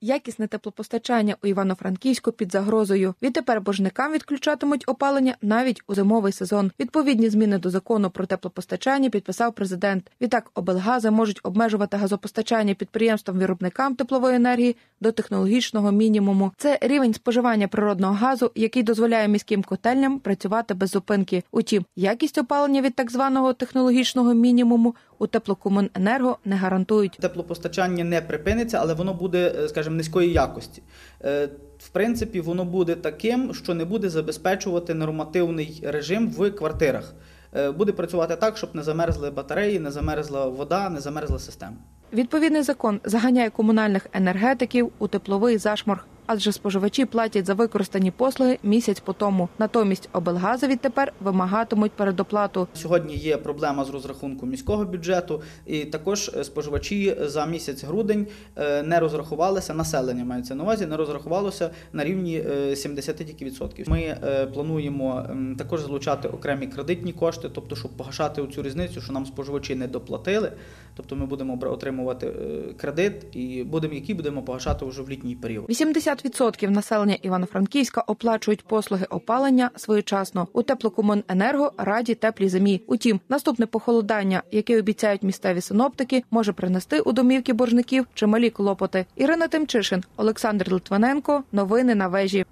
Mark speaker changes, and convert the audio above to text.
Speaker 1: Якісне теплопостачання у Івано-Франківську під загрозою. Відтепер божникам відключатимуть опалення навіть у зимовий сезон. Відповідні зміни до закону про теплопостачання підписав президент. Відтак облгази можуть обмежувати газопостачання підприємствам-виробникам теплової енергії до технологічного мінімуму. Це рівень споживання природного газу, який дозволяє міським котельням працювати без зупинки. Утім, якість опалення від так званого технологічного мінімуму у теплокомуненерго не гарантують.
Speaker 2: Теплопостачання не припиниться, але воно буде, е, скажімо, низької якості. Е, В принципі, воно буде таким, що не буде забезпечувати нормативний режим в квартирах. Е, Буде працювати так, щоб не замерзли батареї, не замерзла вода, не замерзла система.
Speaker 1: Відповідний закон заганяє комунальних енергетиків у тепловий зашморг, адже споживачі платять за використані послуги місяць по тому. Натомість облгази відтепер вимагатимуть передоплату.
Speaker 2: Сьогодні є проблема з розрахунком міського бюджету, і також е, споживачі за місяць грудень е, не розрахувалися, населення мається на увазі, не розрахувалося на рівні е, 70 тільки відсотків. Ми е, плануємо також залучати окремі кредитні кошти, тобто, щоб погашати цю різницю, що нам споживачі не доплатили. Тобто ми будемо отримувати е, кредит і будемо, який будемо погашати вже в літній період.
Speaker 1: 80% населення Івано-Франківська оплачують послуги опалення своєчасно. У теплокомуненерго раді теплій зимі. Утім, наступне похолодання, яке обіцяють місцеві синоптики, може принести у домівки боржників чималі клопоти. Ірина Тимчишин, Олександр Литвиненко. Новини на вежі.